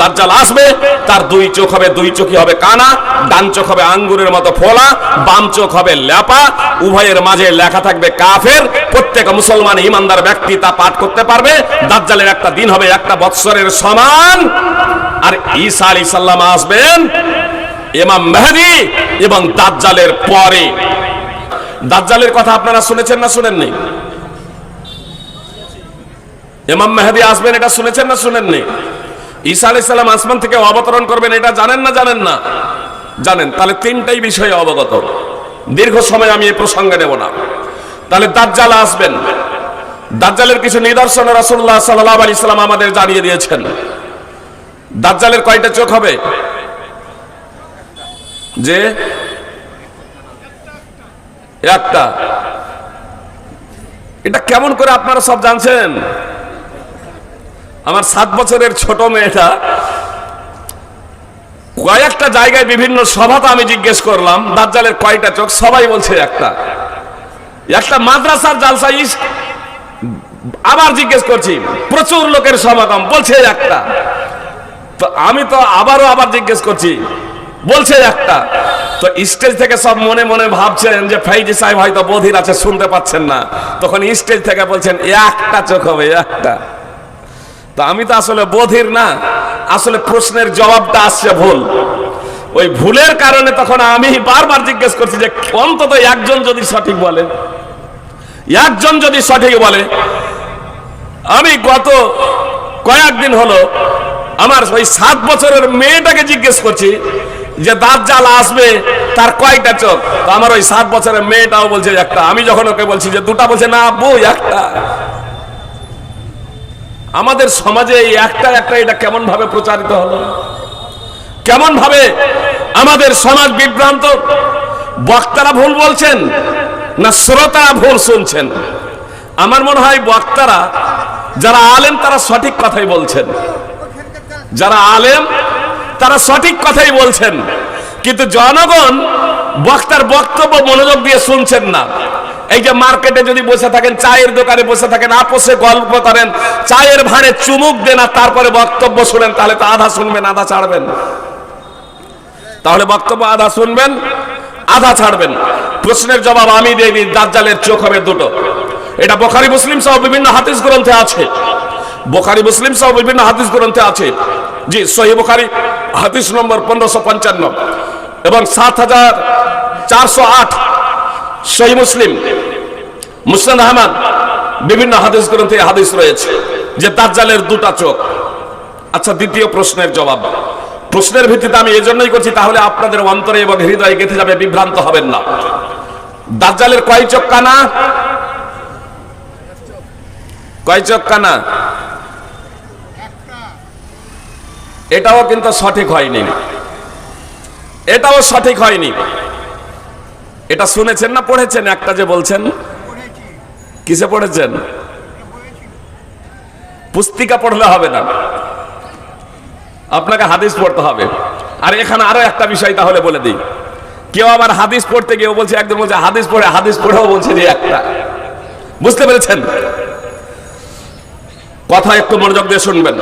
দাজ্জাল আসবে, তার দুই চোখ হবে দুই চোখই হবে কানা, ডান চোখ হবে আঙ্গুরের মতো ফোলা, বাম চোখ হবে ল্যাপা, উভয়ের মাঝে লেখা থাকবে কাফের, প্রত্যেক মুসলমান ইমানদার ব্যক্তি তা পাঠ করতে পারবে, দাজ্জালের একটা দিন হবে একটা বৎসরের সমান। আর ঈসা আলী সাল্লাম আসবেন ইমাম মেহেদি এবং দাজ্জালের পরে। দাজ্জালের কথা আপনারা শুনেছেন না শুনেননি? ইমাম মেহেদি আসবেন এটা শুনেছেন না শুনেননি? ঈসা আলাইহিস সালাম আসমান থেকে অবতরণ করবেন, এটা জানেন না জানেন না? জানেন। তাহলে তিনটাই বিষয়ে অবগত। দীর্ঘ সময় আমি এই প্রসঙ্গে নেব না। তাহলে দাজ্জাল আসবেন। দাজ্জালের কিছু নিদর্শন রাসূলুল্লাহ সাল্লাল্লাহু আলাইহি সাল্লাম আমাদের জানিয়ে দিয়েছেন। দাজ্জালের কয়টা চোখ হবে? যে? একটা। এটা কেমন করে আপনারা সব জানছেন? আমার সাত বছরের ছোট মেয়েটা, কয়েকটা জায়গায় বিভিন্ন সভাতে আমি জিজ্ঞেস করলাম, দাজ্জালের কয়টা চোখ? সবাই বলছে একটা। একটা মাদ্রাসার জালসা আবার জিজ্ঞেস করছি, প্রচুর লোকের সমাগম, বলছে একটা। তো আমি তো আবারও আবার জিজ্ঞেস করছি, বলছে একটা। তো স্টেজ থেকে সব মনে মনে ভাবছেন যে ফাইজি সাহেব হয়তো বধির আছে, শুনতে পাচ্ছেন না। তখন স্টেজ থেকে বলছেন, একটা চোখ হবে, একটা। তো আমি তো আসলে বধির না। আসলে প্রশ্নের জবাবটা আসছে ভুল। ওই ভুলের কারণে তখন আমি বারবার জিজ্ঞেস করছি যে অন্তত একজন যদি সঠিক বলে। একজন যদি সঠিক বলে, আমি গত কয়েকদিন হলো আমার ওই সাত বছরের মেয়েটাকে জিজ্ঞেস করছি যে দাঁত জাল আসবে তার কয়টা চোখ? তো আমার ওই সাত বছরের মেয়েটাও বলছে একটা। আমি যখন ওকে বলছি যে, দুটা? বলছে, না বই একটা। আমাদের সমাজে এই একটা একটা এটা কেমন ভাবে প্রচারিত হলো? কেমন ভাবে আমাদের সমাজ বিভ্রান্ত? বক্তারা ভুল বলছেন না শ্রোতারা ভুল শুনছেন? আমার মনে হয় বক্তারা, যারা আলেম, তারা সঠিক কথাই বলছেন। যারা আলেম, তারা সঠিক কথাই বলছেন। কিন্তু জনগণ বক্তার বক্তব্য মনোযোগ দিয়ে শুনছেন না। এই যে মার্কেটে যদি বসে থাকেন, চায়ের দোকানে বসে থাকেন, আপোষে গল্প করেন, চায়ের ভাঁড়ে চুমুক দেন আর তারপরে বক্তব্য শুনেন, তাহলে তো আধা শুনবেন, আধা ছাড়বেন। তাহলে বক্তব্য আধা শুনবেন, আধা ছাড়বেন। প্রশ্নের জবাব আমি দিয়ে দিই দাজ্জালের চোখ হবে দুটো। এটা বোখারি মুসলিম সহ বিভিন্ন হাদিস গ্রন্থে আছে। বোখারি মুসলিম সহ বিভিন্ন হাদিস গ্রন্থে আছে। জি, সহি বোখারি, হাদিস নম্বর পনেরোশো পঞ্চান্ন এবং সাত হাজার চারশো আট। সহি মুসলিম। মুসলান আহমদ, বিভিন্ন হাদিস গ্রন্থে হাদিস রয়েছে যে দাজ্জালের দুটা চোখ। আচ্ছা দ্বিতীয় প্রশ্নের জবাব। প্রশ্নের ভিত্তিতে আমি এই জন্যই করছি, তাহলে আপনাদের অন্তরে এবং হৃদয়ে গেঁথে যাবে, বিভ্রান্ত হবেন না। দাজ্জালের কয় চোখ কানা? কয় চোখ কানা? এটাও কিন্তু সঠিক হয়নি। এটাও সঠিক হয়নি। এটা শুনেছেন না পড়েছেন? একটা যে বলছেন কিসে পড়েছেন? পুস্তিকা পড়লে হবে না। আপনাকে হাদিস পড়তে হবে। আর এখানে আরও একটা বিষয় তাহলে বলে দিই। কেউ আবার হাদিস পড়তে গিয়ে বলছে, একজন বলছে, হাদিস পড়ে, হাদিস পড়েও বলছে যে একটা। বুঝতে পেরেছেন? কথা একটু মনোযোগ দিয়ে শুনবেন।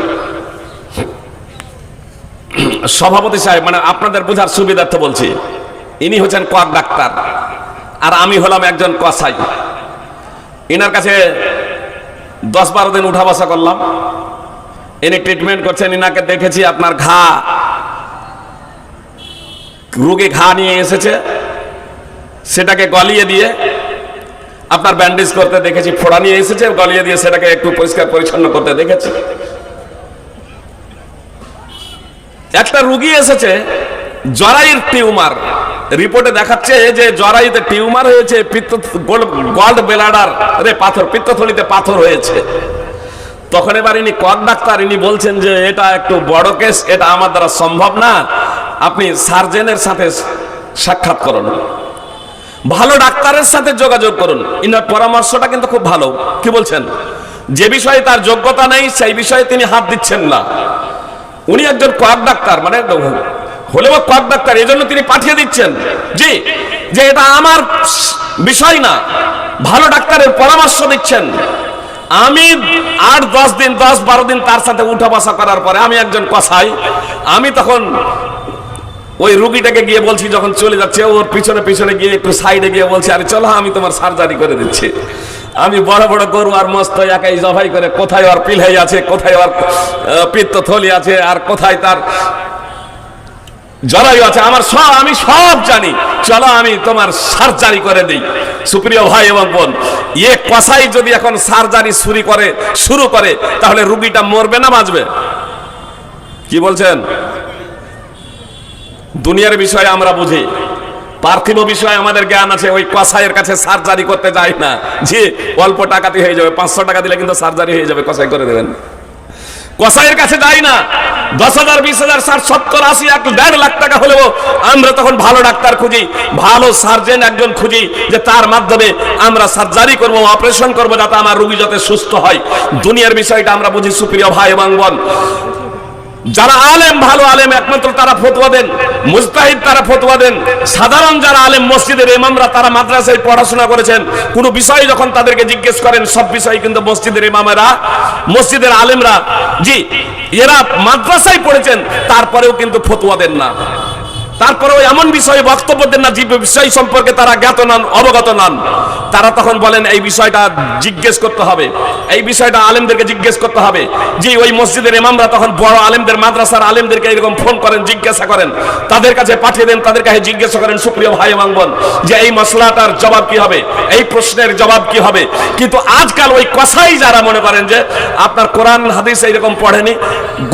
সভাপতি সাহেব মানে আপনাদের বোঝার সুবিধার্থে বলছি, ইনি হচ্ছেন কোয়াক ডাক্তার, আর আমি হলাম একজন কসাই। ইনার কাছে দশ বারো দিন উঠা বসা করলাম। ইনি ট্রিটমেন্ট করছেন, ইনাকে দেখেছি আপনার ঘা। রোগী ঘা নিয়ে এসেছে। সেটাকে গলিয়ে দিয়ে আপনার ব্যান্ডেজ করতে দেখেছি, ফোড়া নিয়ে এসেছে, গলিয়ে দিয়ে সেটাকে একটু পরিষ্কার পরিচ্ছন্ন করতে দেখেছি। একটা রুগী এসেছে জরাইর টিউমার। রিপোর্টে দেখাচ্ছে যে জরাইতে টিউমার হয়েছে, পিত্ত গল্ড বেলাডার রে পাথর, পিত্তথলিতে পাথর হয়েছে। তখন এবার ইনি কক ডাক্তার, ইনি বলছেন যে এটা একটু বড় কেস, এটা আমার দ্বারা সম্ভব না। আপনি সার্জেনের সাথে সাক্ষাৎ করুন। ভালো ডাক্তারের সাথে যোগাযোগ করুন। ইনার পরামর্শটা কিন্তু খুব ভালো। কি বলছেন? যে বিষয়ে তার যোগ্যতা নেই, সেই বিষয়ে তিনি হাত দিচ্ছেন না। উনি একজন কোয়াক ডাক্তার মানে হলেও কোয়াক ডাক্তার এই জন্য তিনি পাঠিয়ে দিচ্ছেন। জি, যে এটা আমার বিষয় না। ভালো ডাক্তারের পরামর্শ দিচ্ছেন। আমি আট, দশ দিন, দশ, বারো দিন তার সাথে উঠা বসা করার পরে আমি একজন কসাই। আমি তখন ওই রুগীটাকে গিয়ে বলছি, যখন চলে যাচ্ছে, ওর পিছনে পিছনে গিয়ে একটু সাইডে গিয়ে বলছি, আরে চলো, আমি তোমার সার্জারি করে দিচ্ছি। আমি বড় বড় গরু আর মস্ত একাই জবাই করে কোথায় ওর পিলাই আছে, কোথায় ওর পিত্ত থলি আছে, আর কোথায় তার জরায়ু আছে, আমার সব, আমি সব জানি। চলো আমি তোমার সার্জারি করে দিই। সুপ্রিয় ভাই এবং বোন ইয়ে কসাই যদি এখন সার্জারি শুরু করে শুরু করে, তাহলে রুগীটা মরবে না বাঁচবে? কি বলছেন? দুনিয়ার বিষয়ে আমরা বুঝি। পার্থিব বিষয়ে আমাদের জ্ঞান আছে, ওই কসাইয়ের কাছে সার্জারি করতে যাই না। যে অল্প টাকাতে হয়ে যাবে, পাঁচশো টাকা দিলে কিন্তু সার্জারি হয়ে যাবে, কসাই করে দেবেন। কসাইয়ের কাছে যাই না। দশ হাজার, বিশ হাজার, ষাট, সত্তর, আশি, এক, দেড় লাখ টাকা হলেও আমরা তখন ভালো ডাক্তার খুঁজি, ভালো সার্জেন একজন খুঁজি যে তার মাধ্যমে আমরা সার্জারি করব অপারেশন করব যাতে আমার রুগী যাতে সুস্থ হয়। দুনিয়ার বিষয়টা আমরা বুঝি সুপ্রিয় ভাই এবং বোন। যারা আলেম, ভালো আলেম, একমাত্র তারা ফতোয়া দেন। মুস্তাহিদ তারা ফতোয়া দেন। সাধারণ যারা আলেম, মসজিদের ইমামরা তারা মাদ্রাসায় পড়াশোনা করেছেন। কোনো বিষয় যখন তাদেরকে জিজ্ঞেস করেন, সব বিষয় কিন্তু মসজিদের ইমামেরা, মসজিদের আলেমরা, জি, এরা মাদ্রাসায় পড়েছেন, তারপরেও কিন্তু ফতোয়া দেন না। তারপরেও এমন বিষয়ে বক্তব্য দেন না, যে বিষয় সম্পর্কে তারা জ্ঞাত নন, অবগত নন। তারা তখন বলেন, এই বিষয়টা জিজ্ঞেস করতে হবে। এই বিষয়টা আলেমদেরকে জিজ্ঞেস করতে হবে। যে ওই মসজিদের ইমামরা তখন বড় আলেমদের, মাদ্রাসার আলেমদেরকে এরকম ফোন করেন, জিজ্ঞাসা করেন। তাদের কাছে পাঠিয়ে দেন, তাদের কাছে জিজ্ঞাসা করেন, সুপ্রিয় ভাই এবং বোন, যে এই মশলাটার জবাব কি হবে? এই প্রশ্নের জবাব কি হবে? কিন্তু আজকাল ওই কসাই যারা মনে করেন যে, আপনার কোরআন, হাদিস এইরকম পড়েনি,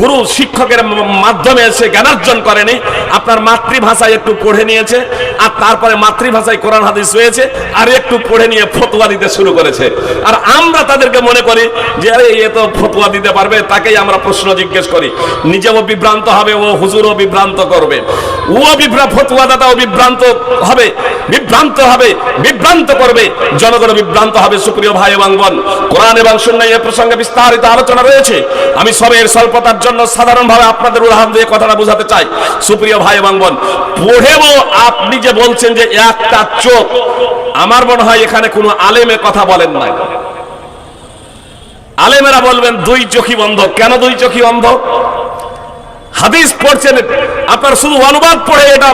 গুরু, শিক্ষকের মাধ্যমে এসে জ্ঞানার্জন করেনি, আপনার মাতৃভাষায় একটু পড়ে নিয়েছে, আর তারপরে মাতৃভাষায় কোরআন হাদিস হয়েছে, আর একটু পড়ে নিয়ে ফতোয়া দিতে শুরু করেছে। আর আমরা তাদেরকে মনে করি যে, আরে, এ তো ফতোয়া দিতে পারবে, তাকেই আমরা প্রশ্ন জিজ্ঞেস করি। নিজেও বিভ্রান্ত হবে, ও হুজুরও বিভ্রান্ত করবে। ও বিভ্রা ফতোয়া দাতাও বিভ্রান্ত হবে বিভ্রান্ত হবে, বিভ্রান্ত করবে। জনগণ বিভ্রান্ত হবে, সুপ্রিয় ভাই এবং বোন। কোরআন এবং সুন্নাহ এ প্রসঙ্গে বিস্তারিত আলোচনা রয়েছে। আমি সবের স্বল্পতার জন্য সাধারণভাবে আপনাদের উদাহরণ দিয়ে কথাটা বোঝাতে চাই। সুপ্রিয় ভাই এবং বোন পড়েও আপনি যে বলছেন যে একটা চোখ, আমার মনে হয় এখানে কোনো আলেমে কথা বলেন নাই। আলেমেরা বলবেন, দুই চোখই বন্ধ। কেন দুই চোখই অন্ধ হাদিস পড়ছেন, আপনার শুধু অনুবাদ পড়ে এটা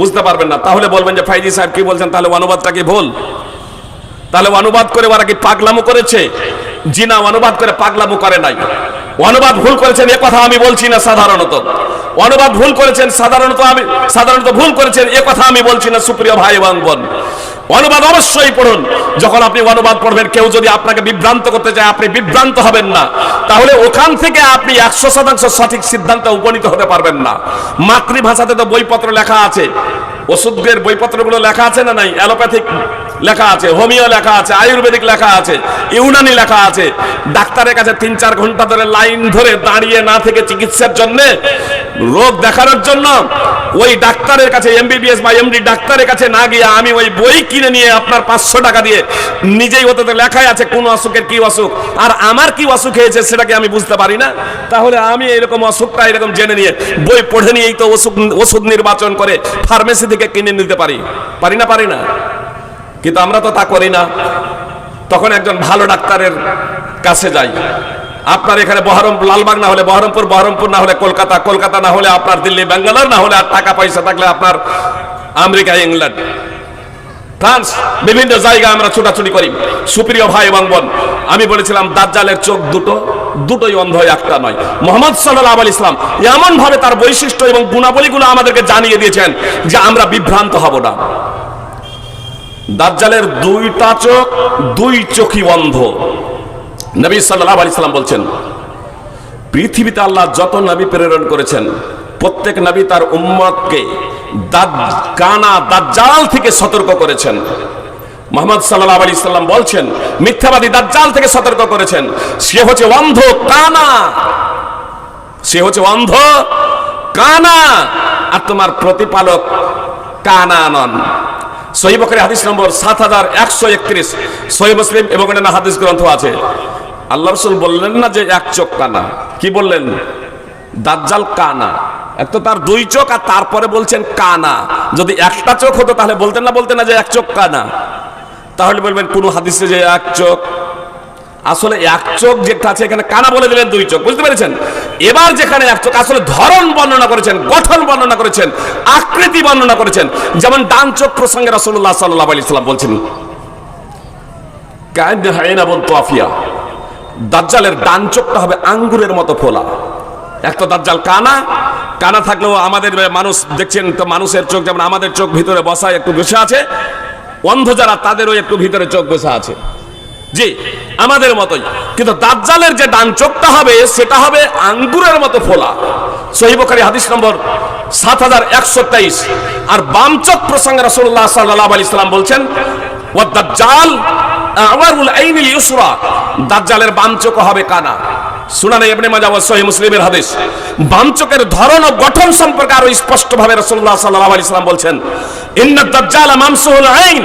বুঝতে পারবেন না। তাহলে বলবেন যে, ফাইজি সাহেব কি বলছেন? তাহলে অনুবাদটা কি ভুল? তাহলে অনুবাদ করে ওরা কি পাগলামো করেছে? জিনা অনুবাদ করে পাগলামো করে নাই। অনুবাদ ভুল করেছেন, এ কথা আমি বলছি না সাধারণত। অনুবাদ ভুল করেছেন, সাধারণত আমি, সাধারণত ভুল করেছেন, এ কথা আমি বলছি না, সুপ্রিয় ভাই এবং বোন। অনুবাদ অবশ্যই পড়ুন। যখন আপনি অনুবাদ পড়বেন, কেউ যদি আপনাকে বিভ্রান্ত করতে চায়, আপনি বিভ্রান্ত হবেন না। তাহলে ওখান থেকে আপনি একশো শতাংশ সঠিক সিদ্ধান্তে উপনীত হতে পারবেন না। মাতৃভাষাতে তো বইপত্র লেখা আছে। ওষুধের বইপত্রগুলো লেখা আছে না নাই? অ্যালোপ্যাথিক লেখা আছে, হোমিও লেখা আছে, আয়ুর্বেদিক লেখা আছে, ইউনানি লেখা আছে। ডাক্তারের কাছে তিন চার ঘণ্টা ধরে লাইন ধরে দাঁড়িয়ে না থেকে চিকিৎসার জন্য, রোগ দেখানোর জন্য ওই ডাক্তারের কাছে এমবিবিএস বা এমডি ডাক্তারের কাছে না গিয়ে আমি ওই বই কিনে নিয়ে আপনার পাঁচশো টাকা দিয়ে নিজেই ওতে লেখাই আছে, কোন অসুখের কি অসুখ, আর আমার কি অসুখ হয়েছে সেটাকে আমি বুঝতে পারি না। তাহলে আমি এরকম অসুখটা এরকম জেনে নিয়ে বই পড়ে নিয়েই তো ওষুধ ওষুধ নির্বাচন করে ফার্মেসি থেকে কিনে নিতে পারি। পারি না পারি না? কিন্তু আমরা তো তা করি না। তখন একজন ভালো ডাক্তারের কাছে যাই। আপনার এখানে বহরমপুর, লালবাগ না হলে বহরমপুর বহরমপুর না হলে কলকাতা কলকাতা না হলে আপনার দিল্লি, ব্যাঙ্গালোর, না হলে আর টাকা পয়সা থাকলে আপনার আমেরিকা, ইংল্যান্ড। ফ্রান্স, বিভিন্ন জায়গায় আমরা ছোটাছুটি করি। সুপ্রিয় ভাই এবং বোন, আমি বলেছিলাম, দাজ্জালের চোখ দুটো, দুটোই অন্ধ, একটা নয়। মোহাম্মদ সাল্লাহ আল ইসলাম এমন ভাবে তার বৈশিষ্ট্য এবং গুণাবলীগুলো আমাদেরকে জানিয়ে দিয়েছেন যে আমরা বিভ্রান্ত হব না। দাজ্জালের দুইটা চোখ, দুই চোখই অন্ধ নবী সাল্লাহ আলি সাল্লাম বলছেন, পৃথিবীতে আল্লাহ যত নবী প্রেরণ করেছেন, প্রত্যেক নবী তার উম্মতকে কানা দাজ্জাল থেকে সতর্ক করেছেন। মোহাম্মদ সাল্লাহ আলি সাল্লাম বলছেন, মিথ্যাবাদী দাজ্জাল থেকে সতর্ক করেছেন। সে হচ্ছে অন্ধ, কানা। সে হচ্ছে অন্ধ, কানা। আর তোমার প্রতিপালক কানা নন। সহি বকরি হাদিস নম্বর সাত হাজার একশো একত্রিশ। সহি মুসলিম এবং এটা হাদিস গ্রন্থ আছে। আল্লাহ রসুল বললেন না যে এক চোখ কানা। কি বললেন? দাজ্জাল কানা। এক তো তার দুই চোখ আর তারপরে বলছেন কানা। যদি একটা চোখ হতো তাহলে বলতেন না বলতেন না যে এক চোখ কানা। তাহলে বলবেন কোনো হাদিসে যে এক চোখ আসলে এক চোখ যেটা আছে এখানে কানা বলে দিলেন দুই চোখ, বুঝতে পেরেছেন? এবার যেখানে এক চোখ, আসলে ধরন বর্ণনা করেছেন, গঠন বর্ণনা করেছেন, আকৃতি বর্ণনা করেছেন, যেমন ডান চোখ প্রসঙ্গে রাসূলুল্লাহ সাল্লাল্লাহু আলাইহি সাল্লাম বলছেন দাজ্জালের ডান চোখটা হবে আঙ্গুরের মতো ফোলা। এক তো দাজ্জাল কানা কানা থাকলেও আমাদের মানুষ দেখছেন তো মানুষের চোখ যেমন আমাদের চোখ ভিতরে বসায় একটু বসে আছে, অন্ধ যারা তাদেরও একটু ভিতরে চোখ বসে আছে। জি, আমাদের মতোই। কিন্তু দাজ্জালের যে ডান চোখটা হবে, সেটা হবে আঙ্গুরের মতো ফোলা। সহিবকারী হাদিস নম্বর সাত হাজার একশো তেইশ। আর বাম চোখ প্রসঙ্গে রাসূলুল্লাহ সাল্লাল্লাহু আলাইহি সাল্লাম বলছেন ও দাজ্জাল আমারুল আইনিল ইউসরা। দাজ্জালের বাম চোখ হবে কানা। সুনানে ইবনে মাজাহ সহিহ মুসলিমের হাদিস। বাম চোখের ধরন ও গঠন সম্পর্কে আরও স্পষ্ট ভাবে রাসূলুল্লাহ সাল্লাল্লাহু আলাইহি সাল্লাম বলছেন ইন্না দাজ্জাল মামসুহুল আইন।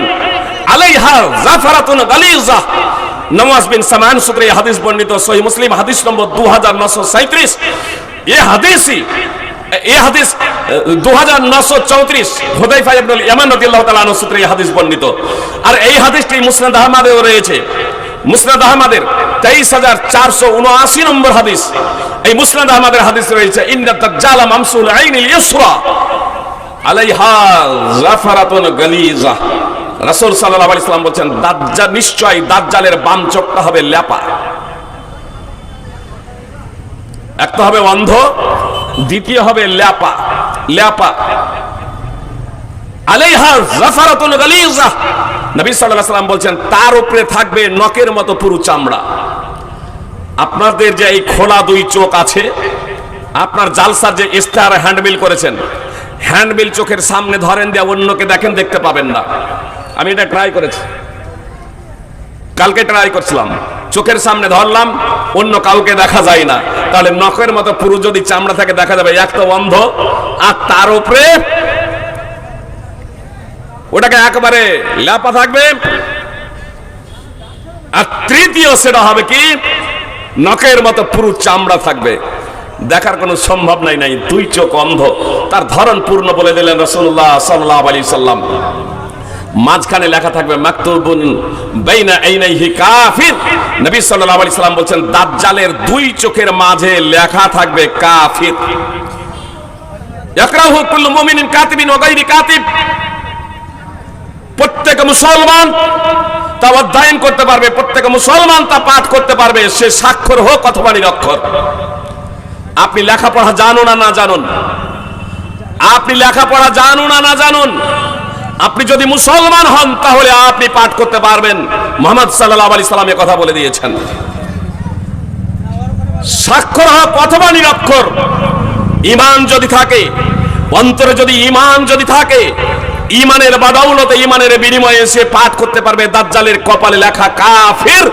আলাইহা জাফারাতুন গালিজা। নওয়াজ বিন সামান সূত্রে এই হাদিস বর্ণিত মুসলিম, হাদিস নম্বর 2937 এই হাদিসই এই হাদিস দু হাজার নশো চৌত্রিশ, হুদাইফা ইবনুল ইয়ামান রাদিয়াল্লাহু তাআলা আনহু সূত্রে এই হাদিস বর্ণিত। আর এই হাদিসটি মুসনাদ আহমদেও রয়েছে। মুসনাদ আহমদের তেইশ হাজার চারশো উনআশি নম্বর হাদিস। এই মুসনাদ আহমদের হাদিস রয়েছে, ইন্না দাজ্জালা মামসুল আইনিল ইউসরা আলাইহা জাফারাতুন গালিজা। রাসূল সাল্লাল্লাহু আলাইহি সাল্লাম বলেন দাজ্জাল নিশ্চয় দাজ্জালের বাম চোখটা হবে ল্যাপা। একটা হবে অন্ধ, দ্বিতীয় হবে ল্যাপা। ল্যাপা। আলাইহা জাফারাতুন গালিজা। নবী সাল্লাল্লাহু আলাইহি সাল্লাম বলছেন, তার উপরে থাকবে নকের মতো পুরু চামড়া। আপনাদের যে এই খোলা দুই চোখ আছে, আপনার জালসার যে ইস্তাহার হ্যান্ডবিল করেছেন হ্যান্ডবিল চোখের সামনে ধরেন দিয়ে অন্যকে দেখেন, দেখতে পাবেন না। আমি এটা ট্রাই করেছি। কালকে ট্রাই করছিলাম। চোখের সামনে ধরলাম, অন্য কাউকে দেখা যায় না। তাহলে নখের মতো পুরো যদি চামড়া থাকে দেখা যাবে, এক তো অন্ধ, আর তার উপরে ওটাকে একেবারে ল্যাপা থাকবে। আর তৃতীয় সেটা হবে কি, নখের মতো পুরো চামড়া থাকবে। দেখার কোনো সম্ভব নাই নাই, দুই চোখ অন্ধ। তার ধরন পূর্ণ বলে দিলেন রসুল্লাহ সাল্লাহ আলী সাল্লাম। মাঝখানে লেখা থাকবে, মাকতুবুন বাইনা আইনাইহি কাফির। নবী সাল্লাল্লাহু আলাইহি সাল্লাম বলেন দাজ্জালের দুই চোখের মাঝে লেখা থাকবে, কাফির। ইয়াকরাহু কুল্লু মুমিনিন কাতিবিন ওয়া গায়রি কাতিব। প্রত্যেক মুসলমান তা অধ্যয়ন করতে পারবে, প্রত্যেক মুসলমান তা পাঠ করতে পারবে, সে স্বাক্ষর হোক অথবা নিরক্ষর। আপনি লেখাপড়া জানুন না না জানুন। আপনি লেখাপড়া জানুন না না জানুন। আপনি যদি মুসলমান হন, তাহলে আপনি পাঠ করতে পারবেন। মোহাম্মদ সাল্লাহ আলি সাল্লামে কথা বলে দিয়েছেন। স্বাক্ষর হোক অথবা নিরক্ষর। ইমান যদি থাকে, অন্তরে যদি ইমান যদি থাকে ইমানের বাদাউলতে ইমানের বিনিময়ে সে পাঠ করতে পারবে, দাজ্জালের কপালে লেখা কাফির।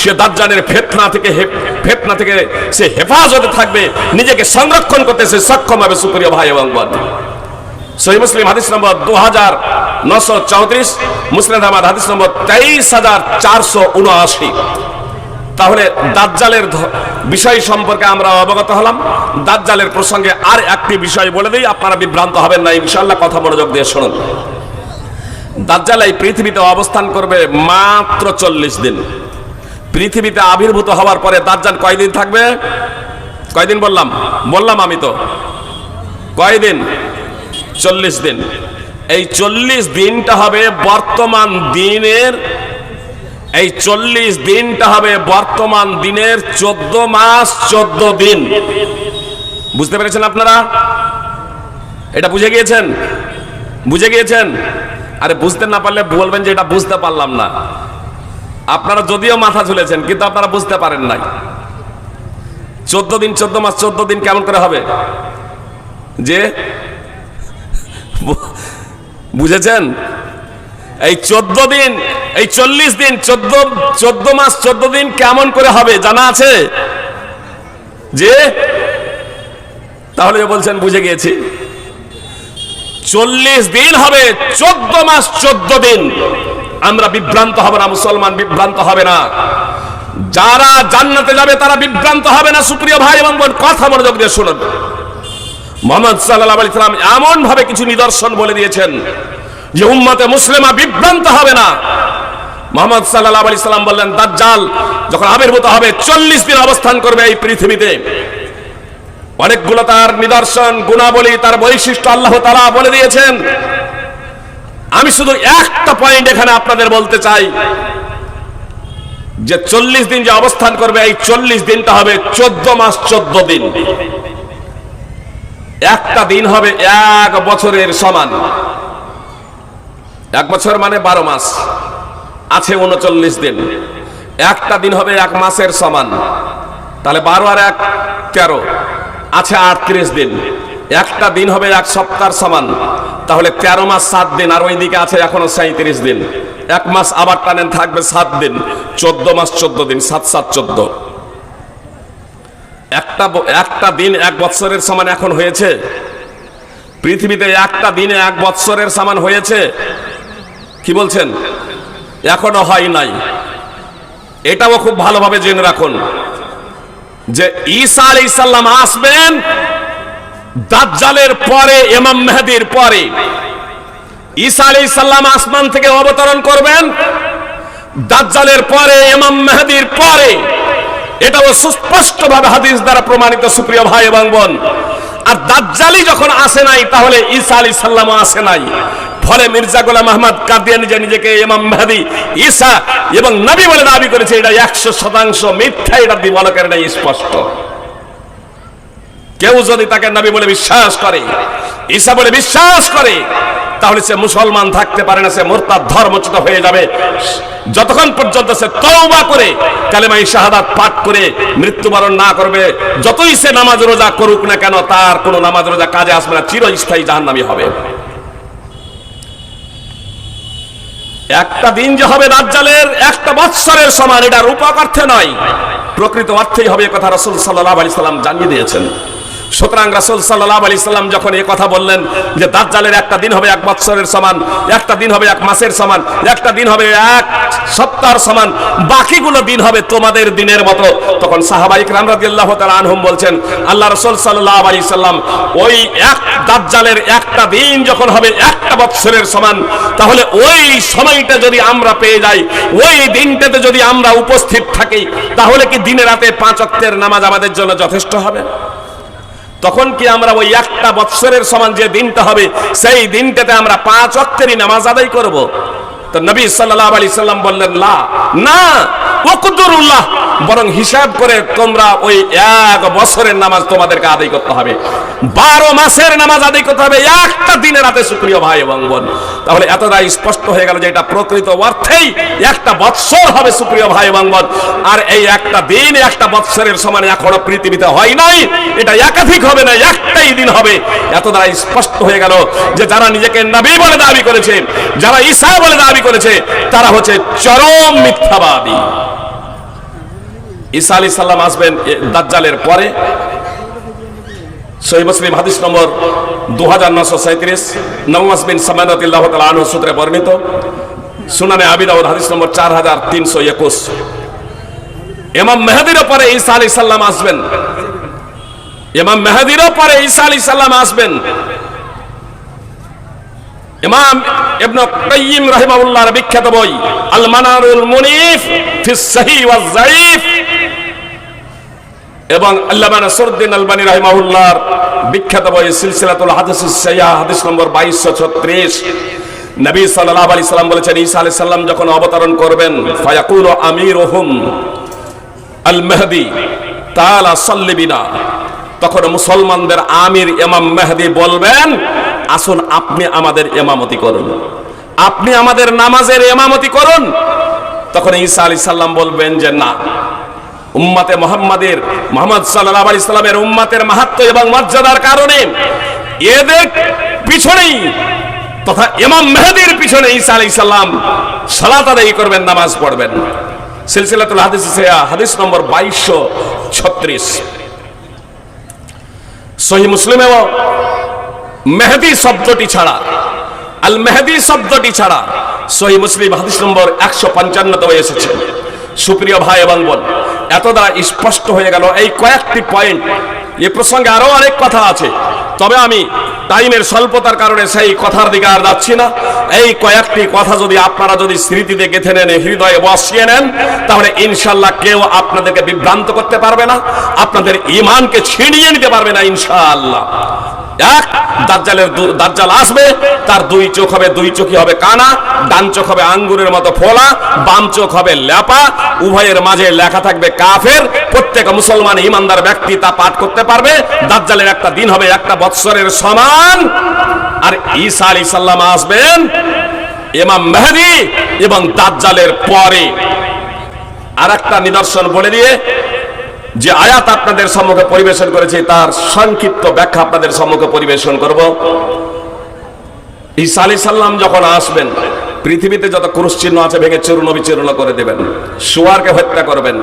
সে দাজ্জালের ফেতনা থেকে ফেতনা থেকে সে হেফাজতে থাকবে, নিজেকে সংরক্ষণ করতে সে সক্ষম হবে, সুপ্রিয় ভাই এবং বোন। সহি মুসলিম হাদিস নম্বর দু হাজার নশো চৌত্রিশ মুসলিম আহমদ হাদিস নম্বর তেইশ হাজার চারশো উনআশি। তাহলে দাজ্জালের বিষয় সম্পর্কে আমরা অবগত হলাম। দাজ্জালের প্রসঙ্গে আর একটি বিষয় বলে দিই, আপনারা বিভ্রান্ত হবেন না ইনশাল্লাহ কথা মনোযোগ দিয়ে শুনুন। দাজ্জাল এই পৃথিবীতে অবস্থান করবে মাত্র চল্লিশ দিন। পৃথিবীতে আবির্ভূত হওয়ার পরে দাজ্জাল কয়দিন থাকবে? কয়দিন বললাম? বললাম আমি তো। কয়দিন? চল্লিশ দিন। এই চল্লিশ দিনটা হবে বর্তমান দিনের, এই চল্লিশ দিনটা হবে বর্তমান দিনের চোদ্দ মাস চোদ্দ দিন। বুঝতে পেরেছেন আপনারা? এটা বুঝে গিয়েছেন? বুঝে গিয়েছেন? আরে বুঝতে না পারলে বলবেন যে এটা বুঝতে পারলাম না। আপনারা যদিও মাথা ঝুলেছেন, কিন্তু আপনারা বুঝতে পারেন নাই। চোদ্দ দিন, চোদ্দ মাস, চোদ্দ দিন কেমন করে হবে? যে? বুঝেছেন? এই চোদ্দ দিন, এই চল্লিশ দিন, চোদ্দ চোদ্দ মাস, চোদ্দ দিন কেমন করে হবে জানা আছে? যে, তাহলে বলছেন বুঝে গিয়েছি। চল্লিশ দিন হবে, চোদ্দ মাস, চোদ্দ দিন। আমরা বিভ্রান্ত হব না, মুসলমান বিভ্রান্ত হবে না। যারা জান্নাতে যাবে তারা বিভ্রান্ত হবে না, সুপ্রিয় ভাই এবং কথা মনোযোগ দিয়ে শুনুন। মোহাম্মদ সাল্লাহ সাল্লাম এমন ভাবে কিছু নিদর্শন বলে দিয়েছেন যে উম্মতে মুসলিমা বিভ্রান্ত হবে না। মোহাম্মদ সাল্লাহ আলি সাল্লাম বললেন, দাজ্জাল, যখন আবির্ভূত হবে, চল্লিশ দিন অবস্থান করবে এই পৃথিবীতে। অনেকগুলো তার নিদর্শন, গুণাবলী, তার বৈশিষ্ট্য আল্লাহ তারা বলে দিয়েছেন। আমি শুধু একটা পয়েন্ট এখানে আপনাদের বলতে চাই। যে চল্লিশ দিন যে অবস্থান করবে, এই চল্লিশ দিনটা হবে চোদ্দ মাস চোদ্দ দিন। একটা দিন হবে এক বছরের সমান। এক বছর মানে বারো মাস। আছে উনচল্লিশ দিন। একটা দিন হবে এক মাসের সমান। তাহলে বারো আর এক তেরো। আছে আটত্রিশ দিন। একটা দিন হবে এক সপ্তাহ সমান। তাহলে তেরো মাস সাত দিন, আর ওই দিকে আছে এখনও সাঁত্রিশ দিন। এক মাস আবার টানেন থাকবে সাত দিন। চোদ্দ মাস চোদ্দ দিন, সাত সাত চোদ্দ। একটা একটা দিন এক বৎসরের সমান এখন হয়েছে। পৃথিবীতে একটা দিনে এক বৎসরের সমান হয়েছে। কি বলছেন? এখনও হয় নাই। এটাও খুব ভালোভাবে জেনে রাখুন। যে ঈসা আলী সাল্লাম আসবেন, দাজ্জালের পরে, ইমাম মেহেদির পরে। ঈসা আলী সাল্লাম আসমান থেকে অবতরণ করবেন, দাজ্জালের পরে, ইমাম মেহেদির পরে। এটাও সুস্পষ্টভাবে হাদিস দ্বারা প্রমাণিত, সুপ্রিয় ভাই এবং বোন। আর দাজ্জালি যখন আসে নাই, তাহলে ঈসা আলী সাল্লামও আসে নাই। ফলে মির্জা গোলাম আহমদ কাদিয়ানি যে নিজেকে ইমাম মেহেদি, ঈসা এবং নবী বলে দাবি করেছে, এটা একশো শতাংশ মিথ্যা, এটা দিবলকের নাই স্পষ্ট। কেউ যদি তাকে নবী বলে বিশ্বাস করে, ঈসা বলে বিশ্বাস করে তাহলে সে মুসলমান থাকতে পারে না, সে মোরতাদ ধর্মচ্যুত হয়ে যাবে। যতক্ষণ পর্যন্ত সে তওবা করে, কালেমাই শাহাদাত পাঠ করে, মৃত্যুবরণ না করবে, যতই সে নামাজ রোজা করুক না কেন, তার কোনো নামাজ রোজা কাজে আসবে না, চিরস্থায়ী জাহান্নামী হবে। একটা দিন যে হবে দাজ্জালের একটা বৎসরের সমান এটা রূপক অর্থে নয়। প্রকৃত অর্থেই হবে কথা রসুল সাল্লাহ আলি সাল্লাম জানিয়ে দিয়েছেন। সুতরাং রাসুল সাল্লাহ আলি সাল্লাম যখন এই কথা বললেন যে দাজ্জালের একটা দিন হবে এক বৎসরের সমান, একটা দিন হবে এক মাসের সমান, একটা দিন হবে এক সপ্তাহের সমান, বাকিগুলো দিন হবে তোমাদের দিনের মতো। তখন সাহাবাইক রামরাদিল্লাহ তালা আনহুম বলছেন, আল্লাহ রসুল সাল্লাহ আলি সাল্লাম ওই এক দাজ্জালের একটা দিন যখন হবে একটা বৎসরের সমান, তাহলে ওই সময়টা যদি আমরা পেয়ে যাই, ওই দিনটাতে যদি আমরা উপস্থিত থাকি, তাহলে কি দিনে রাতে পাঁচ অক্টের নামাজ আমাদের জন্য যথেষ্ট হবে? তখন কি আমরা ওই একটা বৎসরের সমান যে দিনটা হবে, সেই দিনটাতে আমরা পাঁচ অক্টেরই নামাজ আদায় করব? তো নবী সাল্লাহ আলি সাল্লাম বললেন, লা, না ওকুদুরুল্লাহ বরং হিসাব করে তোমরা ওই এক বছরের নামাজ তোমাদেরকে আদায় করতে হবে। বারো মাসের নামাজ আদায় করতে হবে, একটা দিনের রাতে, সুপ্রিয় ভাই এবং বোন। তাহলে এতটা স্পষ্ট হয়ে গেল যে এটা প্রকৃত অর্থেই একটা বৎসর হবে, সুপ্রিয় ভাই এবং বোন। আর এই একটা দিন একটা বৎসরের সমান এখনও পৃথিবীতে হয় নাই, এটা একাধিক হবে না, একটাই দিন হবে। এত দ্বারা স্পষ্ট হয়ে গেল যে যারা নিজেকে নবী বলে দাবি করেছে, যারা ঈসা বলে দাবি করেছে, তারা হচ্ছে চরম মিথ্যাবাদী। ঈসা আলী সাল্লাম আসবেন দাজ্জালের পরে। সহি মুসলিম হাদিস নম্বর দু হাজার নশো সাঁত্রিশ নওয়াজ বিন সামানাতিল্লাহ তালা আনহু সূত্রে বর্ণিত। সুনানে আবিদাউদ হাদিস নম্বর চার হাজার তিনশো একুশ। এমাম মেহাদিরও পরে ঈসা আলী সাল্লাম আসবেন। ইমাম মেহাদিরও পরে ঈসা আলী সাল্লাম আসবেন। ইমাম ইবনে কাইয়িম রাহিমাহুল্লাহর বিখ্যাত বই আল মানারুল মুনিফ সহিহ ওয়াজ এবং আল্লামা আলবানী রাহিমাহুল্লাহর বিখ্যাত বই সিলসিলাতুল সাইয়া হাদিস নম্বর 2236 নবী সাল্লাল্লাহু আলাইহি সাল্লাম বলেছেন, ঈসা আলাইহিস সালাম যখন অবতরণ করবেন, ফায়াকুলু আমিরুহুম আল মেহদি তাআলা সাল্লি বিনা। তখন মুসলমানদের আমির ইমাম মেহদি বলবেন আসুন, আপনি আমাদের ইমামতি করুন। আপনি আমাদের নামাজের ইমামতি করুন। তখন ঈসা আলী সাল্লাম বলবেন যে, না। উম্মাতে মোহাম্মদের, মোহাম্মদ সাল্লাহ আলি সাল্লামের উম্মাতের মাহাত্ম এবং মর্যাদার কারণে এদের পিছনেই তথা ইমাম মেহেদির পিছনে ঈসা আলী সাল্লাম সালাত আদায় করবেন, নামাজ পড়বেন। সিলসিলাতুল হাদিস সিয়া হাদিস নম্বর বাইশশো ছত্রিশ। সহি মুসলিমেও মেহেদি শব্দটি ছাড়া, আল মেহেদি শব্দটি ছাড়া সহি মুসলিম হাদিস নম্বর একশো পঞ্চান্নতে এসেছে। সুপ্রিয় ভাই এবং বোন, এত দ্বারা স্পষ্ট হয়ে গেল এই কয়েকটি পয়েন্ট এ প্রসঙ্গে আরও অনেক কথা আছে, তবে আমি টাইমের স্বল্পতার কারণে সেই কথার দিকে আর যাচ্ছি না। এই কয়েকটি কথা যদি আপনারা যদি স্মৃতিতে গেঁথে নেন, হৃদয়ে বসিয়ে নেন, তাহলে ইনশাল্লাহ কেউ আপনাদেরকে বিভ্রান্ত করতে পারবে না, আপনাদের ইমানকে ছিনিয়ে নিতে পারবে না ইনশাআল্লাহ। এক আসবে, তার দুই চোখ হবে দুই চোখই হবে কানা, ডান চোখ হবে আঙ্গুরের মতো ফোলা, বাম চোখ হবে ল্যাপা উভয়ের মাঝে লেখা থাকবে কাফের, প্রত্যেক মুসলমান ইমানদার ব্যক্তি তা পাঠ করতে পারবে, দাজ্জালের একটা দিন হবে একটা বৎসরের সমান, আর ঈসা আলী সাল্লাম আসবেন ইমাম মেহেদি এবং দাজ্জালের পরে। আর একটা নিদর্শন বলে দিয়ে যে আয়াত আপনাদের সম্মুখে পরিবেশন করেছে, তার সংক্ষিপ্ত ব্যাখ্যা আপনাদের সম্মুখে পরিবেশন করব। ঈসা আলি সাল্লাম যখন আসবেন পৃথিবীতে যত ক্রুশ চিহ্ন আছে ভেঙে চূর্ণ বিচূর্ণ করে দেবেন। সুয়ারকে হত্যা করবেন।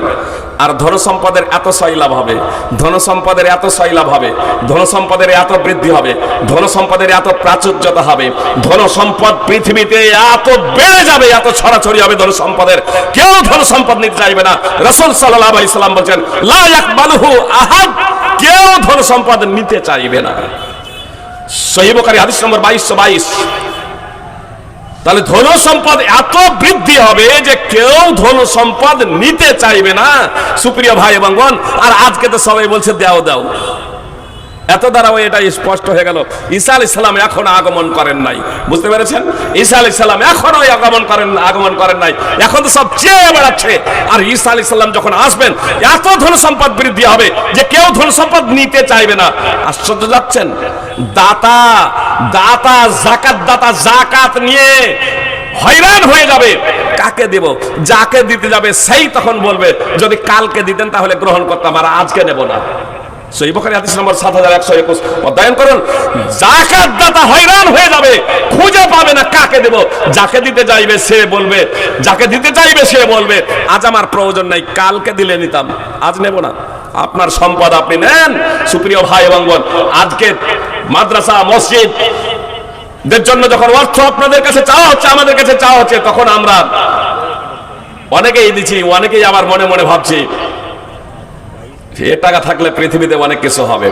আর ধন সম্পদের এত সৈলাভ হবে ধন সম্পদের এত সৈলাভ হবে ধন সম্পদের এত বৃদ্ধি হবে ধন সম্পদের এত প্রাচুর্যতা হবে ধন সম্পদ পৃথিবীতে এত বেড়ে যাবে, এত ছড়াছড়ি হবে ধন সম্পদের কেউ ধন সম্পদ নিতে চাইবে না। রসুল সাল্লাহ আলি সাল্লাম বলছেন, লা ইয়াকবালুহু আহাদ। কেউ ধন সম্পদ নিতে চাইবে না। সহিবকারী হাদিস নম্বর বাইশশো বাইশ। তাহলে ধন সম্পদ এত বৃদ্ধি হবে যে কেউ ধন সম্পদ নিতে চাইবে না, সুপ্রিয় ভাই এবং বোন আর আজকে তো সবাই বলছে, দাও দাও। এত দ্বারাও এটা স্পষ্ট হয়ে গেল। ঈসা আলি সাল্লাম এখনও আগমন করেন নাই। বুঝতে পেরেছেন? ঈসা আলি সাল্লাম এখনও আগমন করেন আগমন করেন নাই। এখন তো সব চেয়ে বেড়াচ্ছে। আর ঈসা আলি সাল্লাম যখন আসবেন, এত ধন সম্পদ বৃদ্ধি হবে যে কেউ ধন সম্পদ নিতে চাইবে না। আশ্চর্য যাচ্ছেন দাতা দাতা, জাকাত দাতা, জাকাত নিয়ে হয়রান হয়ে যাবে। কাকে দেব? যাকে দিতে যাবে সেই তখন বলবে, যদি কালকে দিতেন তাহলে গ্রহণ করতাম আর আজকে নেব না। আমার প্রয়োজন নাই, কালকে দিলে নিতাম, আজ নেব না, আপনার সম্পদ আপনি নেন, সুপ্রিয় ভাই এবং আজকে মাদ্রাসা, মসজিদ, দের জন্য যখন অর্থ আপনাদের কাছে চাওয়া হচ্ছে, আমাদের কাছে চাওয়া হচ্ছে, তখন আমরা অনেকেই দিচ্ছি, অনেকেই আবার মনে মনে ভাবছি এ টাকা থাকলে পৃথিবীতে অনেক কিছু হবে।